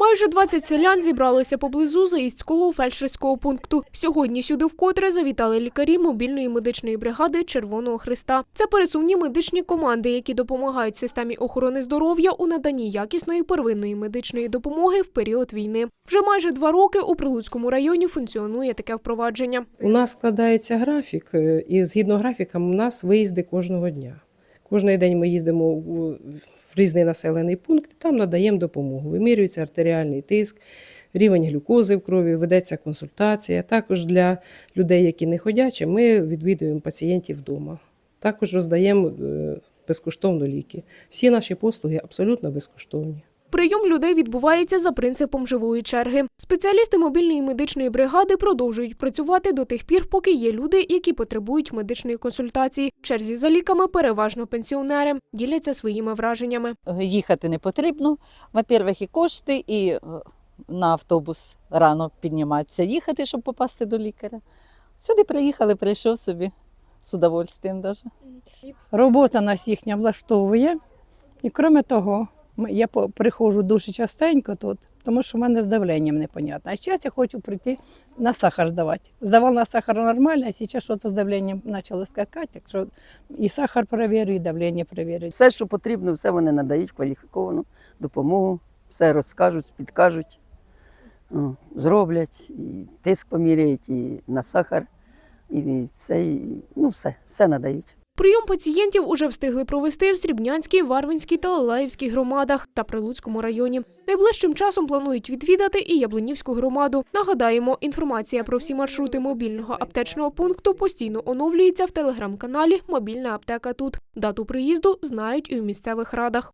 Майже 20 селян зібралося поблизу заїздського фельдшерського пункту. Сьогодні сюди вкотре завітали лікарі мобільної медичної бригади Червоного Христа. Це пересувні медичні команди, які допомагають системі охорони здоров'я у наданні якісної первинної медичної допомоги в період війни. Вже майже два роки у Прилуцькому районі функціонує таке впровадження. У нас складається графік, е, і згідно графіка, у нас виїзди кожного дня. Кожний день ми їздимо в різний населений пункт, там надаємо допомогу. Вимірюється артеріальний тиск, рівень глюкози в крові, ведеться консультація. Також для людей, які не ходячі, ми відвідуємо пацієнтів вдома. Також роздаємо е, безкоштовно ліки. Всі наші послуги абсолютно безкоштовні. Прийом людей відбувається за принципом живої черги. Спеціалісти мобільної медичної бригади продовжують працювати до тих пір, поки є люди, які потребують медичної консультації. В черзі за ліками переважно пенсіонери діляться своїми враженнями. їхати не потрібно. Во-первых, і кошти, і е, на автобус рано підніматися, їхати, щоб попасти до лікаря. Сюди приїхали, прийшов собі з удовольствием даже. Робота нас їхня влаштовує. І крім того, я приходжу дуже частенько тут, тому що в мене з давленням непонятно. А зараз я хочу прийти на сахар здавати. Здавав на сахар нормально, а зараз щось з давленням почало скакати, так що і сахар перевірю, і давлення перевірю. Все, що потрібно, все вони надають кваліфіковану допомогу, все розкажуть, підкажуть, зроблять, і тиск поміряють, і на сахар, і це, ну все, все надають. Прийом пацієнтів уже встигли провести в Срібнянській, Варвинській та Лелаївській громадах та Прилуцькому районі. Найближчим часом планують відвідати і Яблунівську громаду. Нагадаємо, інформація про всі маршрути мобільного аптечного пункту постійно оновлюється в телеграм-каналі Мобільна аптека тут. Дату приїзду знають і у місцевих радах.